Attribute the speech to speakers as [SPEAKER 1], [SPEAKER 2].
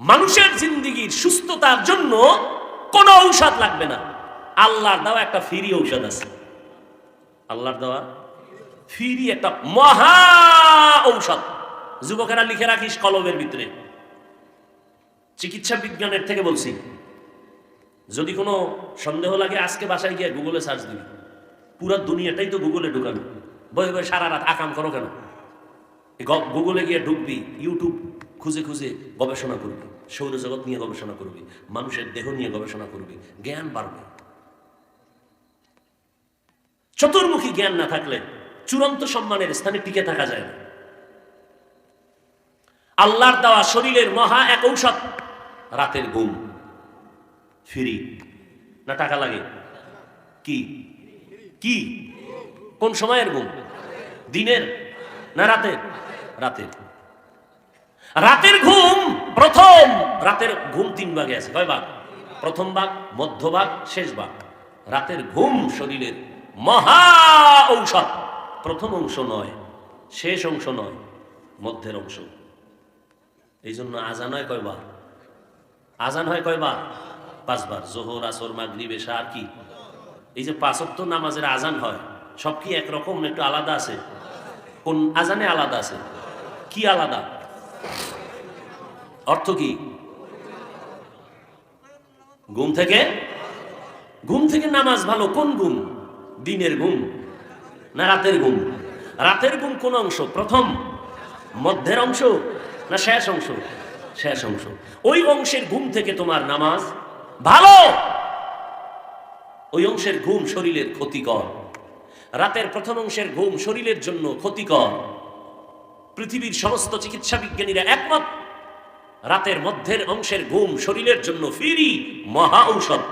[SPEAKER 1] মানুষের জিন্দিগির সুস্থতার জন্য কোনো ঔষধ লাগবে না। আল্লাহর দেওয়া একটা ফ্রি ঔষধ আছে। আল্লাহর দেওয়া ফ্রি একটা মহা ঔষধ। যুবকেরা লিখে রাখিস কলমের ভিতরে। চিকিৎসা বিজ্ঞানের থেকে বলছি। যদি কোনো সন্দেহ লাগে, আজকে বাসায় গিয়ে গুগলে সার্চ দিবি। পুরা দুনিয়াটাই তো গুগলে ঢুকানো বই বই সারা রাত আকাম করো কেন? গুগলে গিয়ে ঢুকবি, ইউটিউব খুঁজে খুঁজে গবেষণা করবি, সৌরজগৎ নিয়ে গবেষণা করবি, মানুষের দেহ নিয়ে গবেষণা করবি, জ্ঞান বাড়বে। চতুর্মুখী জ্ঞান না থাকলে চূড়ান্ত সম্মানের স্থানে টিকে থাকা যায় না। আল্লাহর দেওয়া শরীরের মহা এক ঔষধ, রাতের ঘুম। ফ্রি। না টাকা লাগে? কি? কি? কোন সময়ের ঘুম? দিনের? না রাতের? রাতের। রাতের ঘুম প্রথম। রাতের ঘুম তিন ভাগে আছে, কয় ভাগ? প্রথম ভাগ মধ্যভাগ শেষ ভাগ। রাতের ঘুম শরীরের মহা ঔষধ। প্রথম অংশ নয়, শেষ অংশ নয়, মধ্যের অংশ। এই জন্য আজান হয় কয়বার আজান হয় কয়বার পাঁচবার। জোহর, আসর, মাগরিব, এশা, আর কি? এই যে পাঁচত্ব নামাজের আজান হয়, সব কি একরকম একটু আলাদা আছে? কোন আজানে আলাদা আছে? কি আলাদা? অর্থ কি? ঘুম থেকে? ঘুম থেকে নামাজ ভালো কোন ঘুম? দিনের ঘুম না রাতের ঘুম? রাতের ঘুম কোন অংশ? প্রথম, মধ্যের অংশ না শেষ অংশ? শেষ অংশ। ওই অংশের ঘুম থেকে তোমার নামাজ ভালো। ওই অংশের ঘুম শরীরের ক্ষতিকর। রাতের প্রথম অংশের ঘুম শরীরের জন্য ক্ষতিকর। পৃথিবীর সমস্ত চিকিৎসা বিজ্ঞানীরা একমত। রাতের মধ্যের অংশের ঘুম শরীরের জন্য ফিরি মহা ঔষধ।